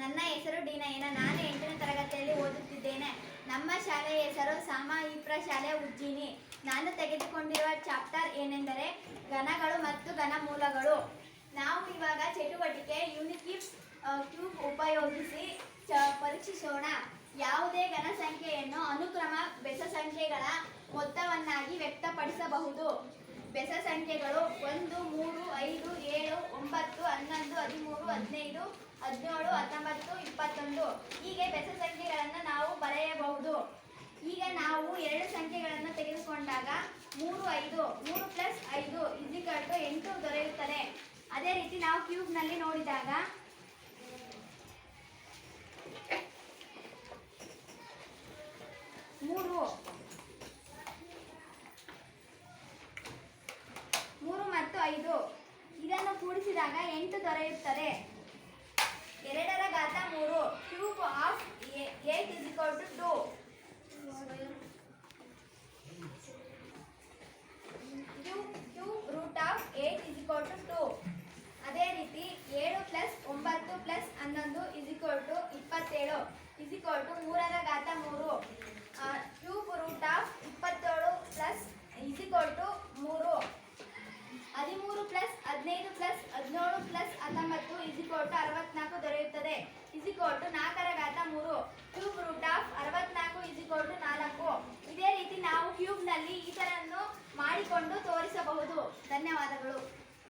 ನನ್ನ ಹೆಸರು ಡಿ ನಯನ ನಾನು ಎಂಟನೇ ತರಗತಿಯಲ್ಲಿ ಓದುತ್ತಿದ್ದೇನೆ. ನಮ್ಮ ಶಾಲೆಯ ಹೆಸರು ಸಾಮಾಯಿಪ್ರ ಶಾಲೆ ಉಜ್ಜಿನಿ. ನಾನು ತೆಗೆದುಕೊಂಡಿರುವ ಚಾಪ್ಟರ್ ಏನೆಂದರೆ ಘನಗಳು ಮತ್ತು ಘನಮೂಲಗಳು. ನಾವು ಇವಾಗ ಚಟುವಟಿಕೆ ಯೂನಿಕಿಪ್ಸ್ ಕ್ಯೂಬ್ ಉಪಯೋಗಿಸಿ ಚ, ಪರೀಕ್ಷಿಸೋಣ. ಯಾವುದೇ ಘನ ಸಂಖ್ಯೆಯನ್ನು ಅನುಕ್ರಮ ಬೆಸ ಸಂಖ್ಯೆಗಳ ಮೊತ್ತವನ್ನಾಗಿ ವ್ಯಕ್ತಪಡಿಸಬಹುದು. ಬೆಸ ಸಂಖ್ಯೆಗಳು ಒಂದು, ಮೂರು, ಐದು, ಏಳು, ಒಂಬತ್ತು, ಹನ್ನೊಂದು ಹದಿನೇಳು, ಹತ್ತೊಂಬತ್ತು, ಇಪ್ಪತ್ತೊಂದು. ಹೀಗೆ ಬೆಸ ಸಂಖ್ಯೆಗಳನ್ನು ನಾವು ಬರೆಯಬಹುದು. ಈಗ ನಾವು ಎರಡು ಸಂಖ್ಯೆಗಳನ್ನು ತೆಗೆದುಕೊಂಡಾಗ ಮೂರು, ಐದು, ಮೂರು ಪ್ಲಸ್ ಐದು ಇಸಿಕಲ್ ಎಂಟು ದೊರೆಯುತ್ತದೆ. ಅದೇ ರೀತಿ ನಾವು ಕ್ಯೂಬ್ನಲ್ಲಿ ನೋಡಿದಾಗ ಮೂರು ಮೂರು ಮತ್ತು ಐದು. ಇದನ್ನು ಕೂಡಿಸಿದಾಗ ಎಂಟು ದೊರೆಯುತ್ತದೆ ಎರಡರ ಘಾತ ಮೂರು cube of is equal to two cube root of eight is equal to two ಅದೇ ರೀತಿ ಏಳು ಪ್ಲಸ್ ಒಂಬತ್ತು ಪ್ಲಸ್ ಹನ್ನೊಂದು ಇಸ್ ಇಕ್ವಲ್ ಟು ಇಪ್ಪತ್ತೇಳು ಇಸ್ ಇಕ್ವಲ್ ಟು ಮೂರರ ಘಾತ ಮೂರು. ಕ್ಯೂಬ್ ರೂಟ್ ಆಫ್ ಇಪ್ಪತ್ತೇಳು ಪ್ಲಸ್ ಇಸ್ ಇಕ್ವಲ್ ಟು ಮೂರು. ಹದಿಮೂರು ಪ್ಲಸ್ ಹದಿನೈದು ಪ್ಲಸ್ ಹದಿನೇಳು ಪ್ಲಸ್ ಹತ್ತೊಂಬತ್ತು ಇಸಿಕೋಟು ಅರವತ್ನಾಲ್ಕು ದೊರೆಯುತ್ತದೆ ಇಸ್ ಇಕ್ವಲ್ ಟು ಮೂರು ಕ್ಯೂಬ್ ರೂಟ್ ಆಫ್ ಅರವತ್ನಾಲ್ಕು ಇಸಿಕೋಟು ನಾಲ್ಕು ಇದೇ ಇತರನ್ನು ಮಾಡಿಕೊಂಡು ತೋರಿಸಬಹುದು. ಧನ್ಯವಾದಗಳು.